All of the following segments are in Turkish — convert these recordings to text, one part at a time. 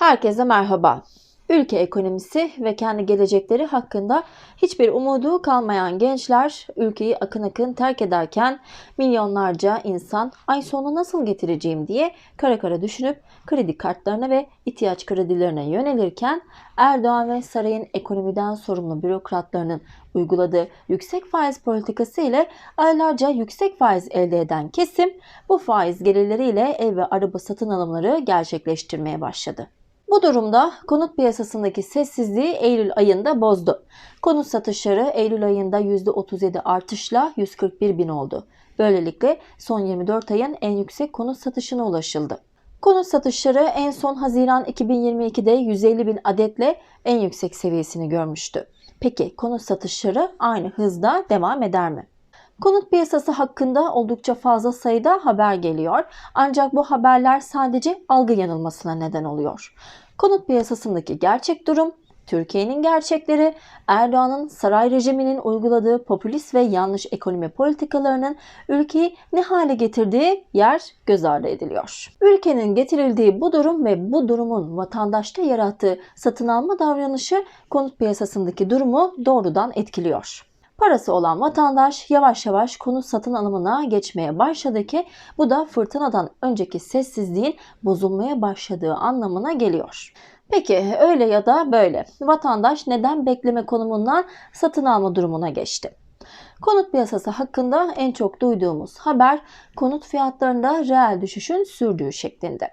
Herkese merhaba. Ülke ekonomisi ve kendi gelecekleri hakkında hiçbir umudu kalmayan gençler ülkeyi akın akın terk ederken milyonlarca insan ay sonu nasıl getireceğim diye kara kara düşünüp kredi kartlarına ve ihtiyaç kredilerine yönelirken Erdoğan ve sarayın ekonomiden sorumlu bürokratlarının uyguladığı yüksek faiz politikası ile aylarca yüksek faiz elde eden kesim bu faiz gelirleriyle ev ve araba satın alımları gerçekleştirmeye başladı. Bu durumda konut piyasasındaki sessizliği Eylül ayında bozdu. Konut satışları Eylül ayında %37 artışla 141 bin oldu. Böylelikle son 24 ayın en yüksek konut satışına ulaşıldı. Konut satışları en son Haziran 2022'de 150 bin adetle en yüksek seviyesini görmüştü. Peki konut satışları aynı hızda devam eder mi? Konut piyasası hakkında oldukça fazla sayıda haber geliyor. Ancak bu haberler sadece algı yanılmasına neden oluyor. Konut piyasasındaki gerçek durum, Türkiye'nin gerçekleri, Erdoğan'ın saray rejiminin uyguladığı popülist ve yanlış ekonomi politikalarının ülkeyi ne hale getirdiği yer göz ardı ediliyor. Ülkenin getirildiği bu durum ve bu durumun vatandaşta yarattığı satın alma davranışı konut piyasasındaki durumu doğrudan etkiliyor. Parası olan vatandaş yavaş yavaş konut satın alımına geçmeye başladı ki bu da fırtınadan önceki sessizliğin bozulmaya başladığı anlamına geliyor. Peki öyle ya da böyle vatandaş neden bekleme konumundan satın alma durumuna geçti? Konut piyasası hakkında en çok duyduğumuz haber konut fiyatlarında reel düşüşün sürdüğü şeklinde.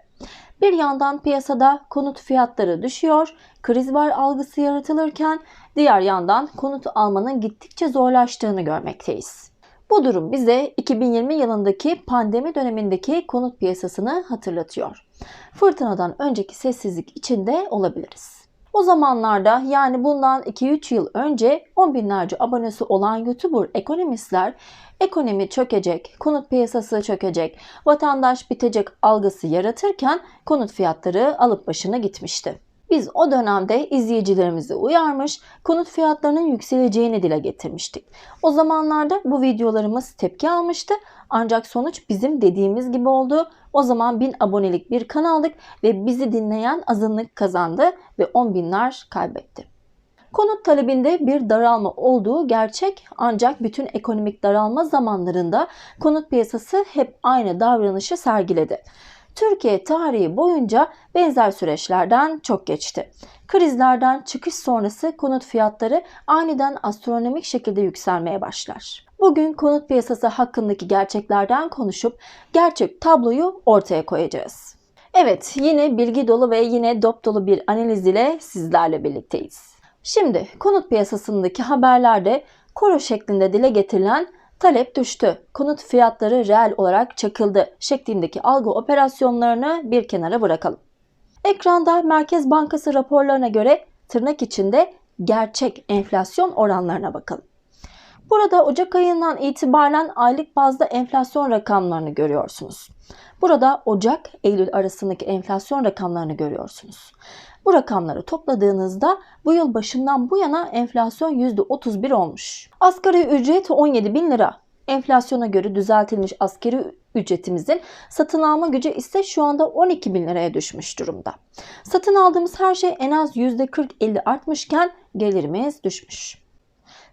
Bir yandan piyasada konut fiyatları düşüyor, kriz var algısı yaratılırken diğer yandan konut almanın gittikçe zorlaştığını görmekteyiz. Bu durum bize 2020 yılındaki pandemi dönemindeki konut piyasasını hatırlatıyor. Fırtınadan önceki sessizlik içinde olabiliriz. O zamanlarda yani bundan 2-3 yıl önce 10 binlerce abonesi olan YouTuber ekonomistler ekonomi çökecek, konut piyasası çökecek, vatandaş bitecek algısı yaratırken konut fiyatları alıp başına gitmişti. Biz o dönemde izleyicilerimizi uyarmış, konut fiyatlarının yükseleceğini dile getirmiştik. O zamanlarda bu videolarımız tepki almıştı ancak sonuç bizim dediğimiz gibi oldu. O zaman 1000 abonelik bir kanaldık ve bizi dinleyen azınlık kazandı ve 10 binler kaybetti. Konut talebinde bir daralma olduğu gerçek ancak bütün ekonomik daralma zamanlarında konut piyasası hep aynı davranışı sergiledi. Türkiye tarihi boyunca benzer süreçlerden çok geçti. Krizlerden çıkış sonrası konut fiyatları aniden astronomik şekilde yükselmeye başlar. Bugün konut piyasası hakkındaki gerçeklerden konuşup gerçek tabloyu ortaya koyacağız. Evet, yine bilgi dolu ve yine dop dolu bir analiz ile sizlerle birlikteyiz. Şimdi konut piyasasındaki haberlerde koro şeklinde dile getirilen talep düştü, konut fiyatları reel olarak çakıldı şeklindeki algı operasyonlarını bir kenara bırakalım. Ekranda Merkez Bankası raporlarına göre tırnak içinde gerçek enflasyon oranlarına bakalım. Burada Ocak ayından itibaren aylık bazda enflasyon rakamlarını görüyorsunuz. Burada Ocak-Eylül arasındaki enflasyon rakamlarını görüyorsunuz. Bu rakamları topladığınızda bu yıl başından bu yana enflasyon %31 olmuş. Asgari ücret 17 bin lira. Enflasyona göre düzeltilmiş askeri ücretimizin satın alma gücü ise şu anda 12 bin liraya düşmüş durumda. Satın aldığımız her şey en az %40-50 artmışken gelirimiz düşmüş.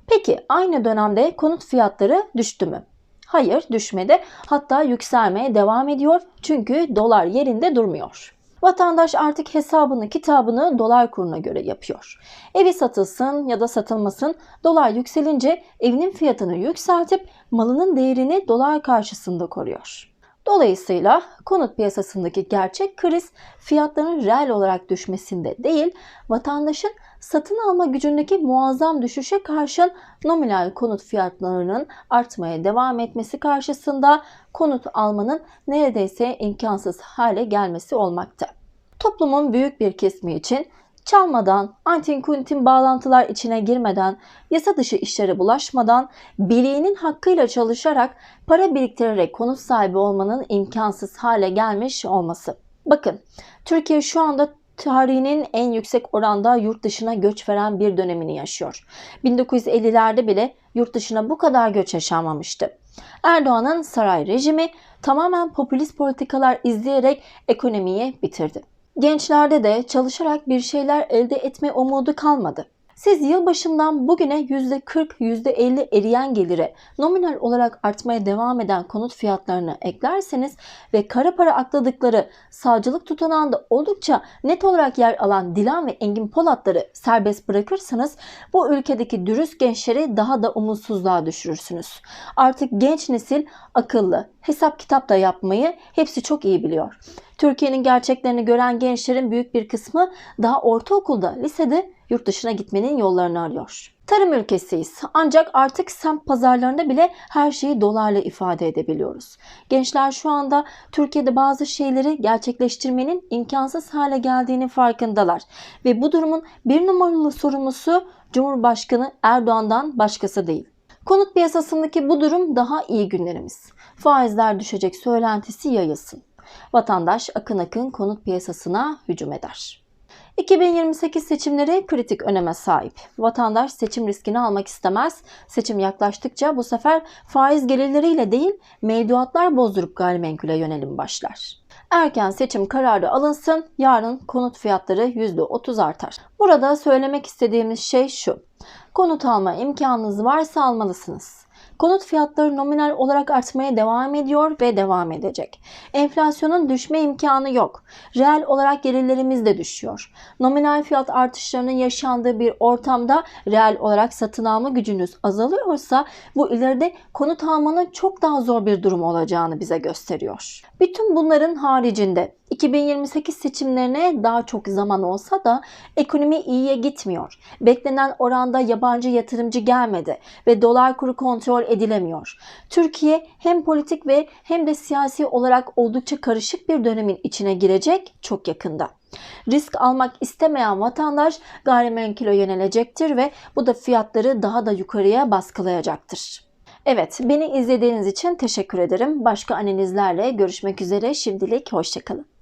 Peki aynı dönemde konut fiyatları düştü mü? Hayır düşmedi. Hatta yükselmeye devam ediyor. Çünkü dolar yerinde durmuyor. Vatandaş artık hesabını kitabını dolar kuruna göre yapıyor. Evi satılsın ya da satılmasın dolar yükselince evinin fiyatını yükseltip malının değerini dolar karşısında koruyor. Dolayısıyla konut piyasasındaki gerçek kriz fiyatların reel olarak düşmesinde değil, vatandaşın satın alma gücündeki muazzam düşüşe karşın nominal konut fiyatlarının artmaya devam etmesi karşısında konut almanın neredeyse imkansız hale gelmesi olmakta. Toplumun büyük bir kesimi için çalmadan, antin kuntin bağlantılar içine girmeden, yasa dışı işlere bulaşmadan, bileğinin hakkıyla çalışarak, para biriktirerek konut sahibi olmanın imkansız hale gelmiş olması. Bakın, Türkiye şu anda tarihinin en yüksek oranda yurt dışına göç veren bir dönemini yaşıyor. 1950'lerde bile yurt dışına bu kadar göç yaşanmamıştı. Erdoğan'ın saray rejimi tamamen popülist politikalar izleyerek ekonomiyi bitirdi. Gençlerde de çalışarak bir şeyler elde etme umudu kalmadı. Siz yılbaşından bugüne %40, %50 eriyen gelire nominal olarak artmaya devam eden konut fiyatlarını eklerseniz ve kara para akladıkları savcılık tutanağında oldukça net olarak yer alan Dilan ve Engin Polatları serbest bırakırsanız bu ülkedeki dürüst gençleri daha da umutsuzluğa düşürürsünüz. Artık genç nesil akıllı, hesap kitap da yapmayı hepsi çok iyi biliyor. Türkiye'nin gerçeklerini gören gençlerin büyük bir kısmı daha ortaokulda, lisede yurt dışına gitmenin yollarını arıyor. Tarım ülkesiyiz ancak artık semt pazarlarında bile her şeyi dolarla ifade edebiliyoruz. Gençler şu anda Türkiye'de bazı şeyleri gerçekleştirmenin imkansız hale geldiğini farkındalar. Ve bu durumun bir numaralı sorumlusu Cumhurbaşkanı Erdoğan'dan başkası değil. Konut piyasasındaki bu durum daha iyi günlerimiz. Faizler düşecek söylentisi yayılsın. Vatandaş akın akın konut piyasasına hücum eder. 2028 seçimleri kritik öneme sahip. Vatandaş seçim riskini almak istemez. Seçim yaklaştıkça bu sefer faiz gelirleriyle değil mevduatlar bozdurup gayrimenkule yönelim başlar. Erken seçim kararı alınsın, yarın konut fiyatları %30 artar. Burada söylemek istediğimiz şey şu. Konut alma imkanınız varsa almalısınız. Konut fiyatları nominal olarak artmaya devam ediyor ve devam edecek. Enflasyonun düşme imkanı yok. Reel olarak gelirlerimiz de düşüyor. Nominal fiyat artışlarının yaşandığı bir ortamda reel olarak satın alma gücünüz azalıyorsa bu ileride konut almanın çok daha zor bir durum olacağını bize gösteriyor. Bütün bunların haricinde 2028 seçimlerine daha çok zaman olsa da ekonomi iyiye gitmiyor. Beklenen oranda yabancı yatırımcı gelmedi ve dolar kuru kontrol edilemiyor. Türkiye hem politik ve hem de siyasi olarak oldukça karışık bir dönemin içine girecek çok yakında. Risk almak istemeyen vatandaş gayrimenkule yönelecektir ve bu da fiyatları daha da yukarıya baskılayacaktır. Evet, beni izlediğiniz için teşekkür ederim. Başka analizlerle görüşmek üzere. Şimdilik hoşçakalın.